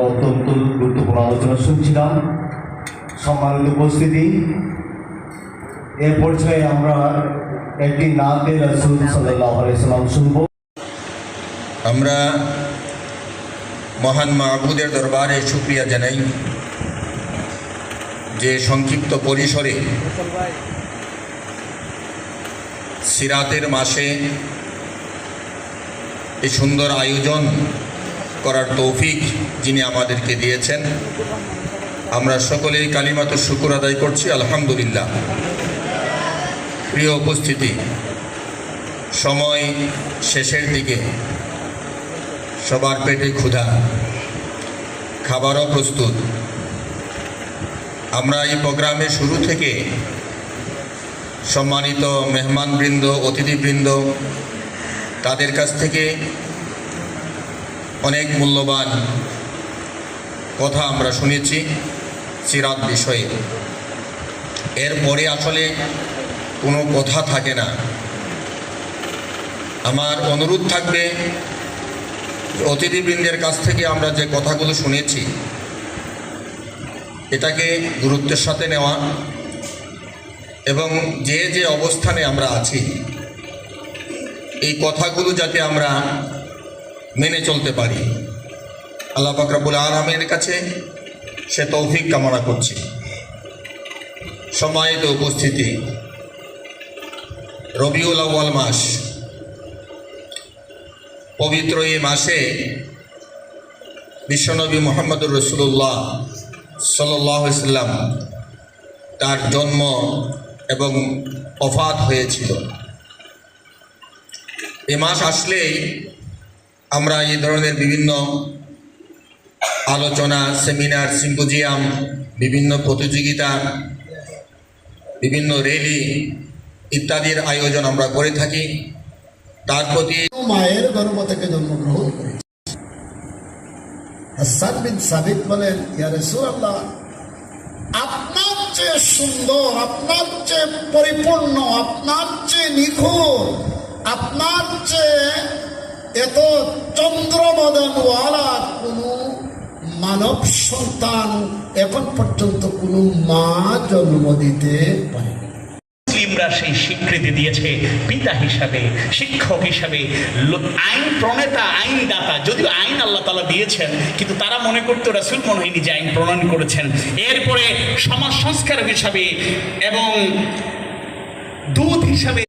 আমরা অত্যন্ত গুরুত্বপূর্ণ আলোচনা শুনছিলাম। সম্মানিত উপস্থিতি। এ পর্যায়ে আমরা একটি নাতে রসুল সাল্লাহ শুনব। আমরা মহান মাহবুদের দরবারে শুক্রিয়া জানাই যে সংক্ষিপ্ত পরিসরে সিরাতের মাসে এই সুন্দর আয়োজন করার তৌফিক যিনি আমাদেরকে দিয়েছেন। আমরা সকলেই কালিমাত শুকুর আদায় করছি, আলহামদুলিল্লাহ। প্রিয় উপস্থিতি, সময় শেষের দিকে সবার পেটে ক্ষুধা, খাবারও প্রস্তুত। আমরা এই প্রোগ্রামে শুরু থেকে সম্মানিত মেহমানবৃন্দ, অতিথিবৃন্দ, তাদের কাছ থেকে অনেক মূল্যবান কথা আমরা শুনেছি সিরাত বিষয়ে। এরপরে আসলে কোনো কথা থাকে না। আমার অনুরোধ থাকবে অতিথিবৃন্দের কাছ থেকে আমরা যে কথাগুলো শুনেছি, এটাকে গুরুত্বের সাথে নেওয়া এবং যে যে অবস্থানে আমরা আছি, এই কথাগুলো যাতে আমরা মেনে চলতে পারি। আল্লাহ ফাকরাবুল আলমের কাছে সে তৌফিক কামনা করছি। সম্মানিত উপস্থিতি, রবিউল আউ্য়াল মাস, পবিত্র এই মাসে বিশ্বনবী মোহাম্মদুর রসুল্লাহ সাল্লাম তার জন্ম এবং অফাত হয়েছিল। এ মাস আসলেই আমরা এই ধরনের বিভিন্ন আলোচনা সেমিনার সিম্পোজিয়াম বিভিন্ন প্রতিযোগিতা, বিভিন্ন র্যালি ইত্যাদির আয়োজন আমরা করে থাকি। তার প্রতি মায়ের গর্ভ থেকে জন্মগ্রহণ বলেন আপনার চেয়ে সুন্দর, আপনার চেয়ে পরিপূর্ণ, আপনার চেয়ে নিখুঁত, আপনার চেয়ে এত চন্দ্রবদনওয়ালা কোনো মানব সন্তান এখন পর্যন্ত কোনো মা জন্ম দিতে পারে মুসলিমরা সেই স্বীকৃতি দিয়েছে পিতা হিসাবে, শিক্ষক হিসাবে আইন প্রণেতা, আইনদাতা। যদিও আইন আল্লাহ তালা দিয়েছেন, কিন্তু তারা মনে করতো রাসুল মনে হয়নি যে আইন প্রণয়ন করেছেন। এরপরে সমাজ সংস্কারক হিসাবে এবং দূত হিসাবে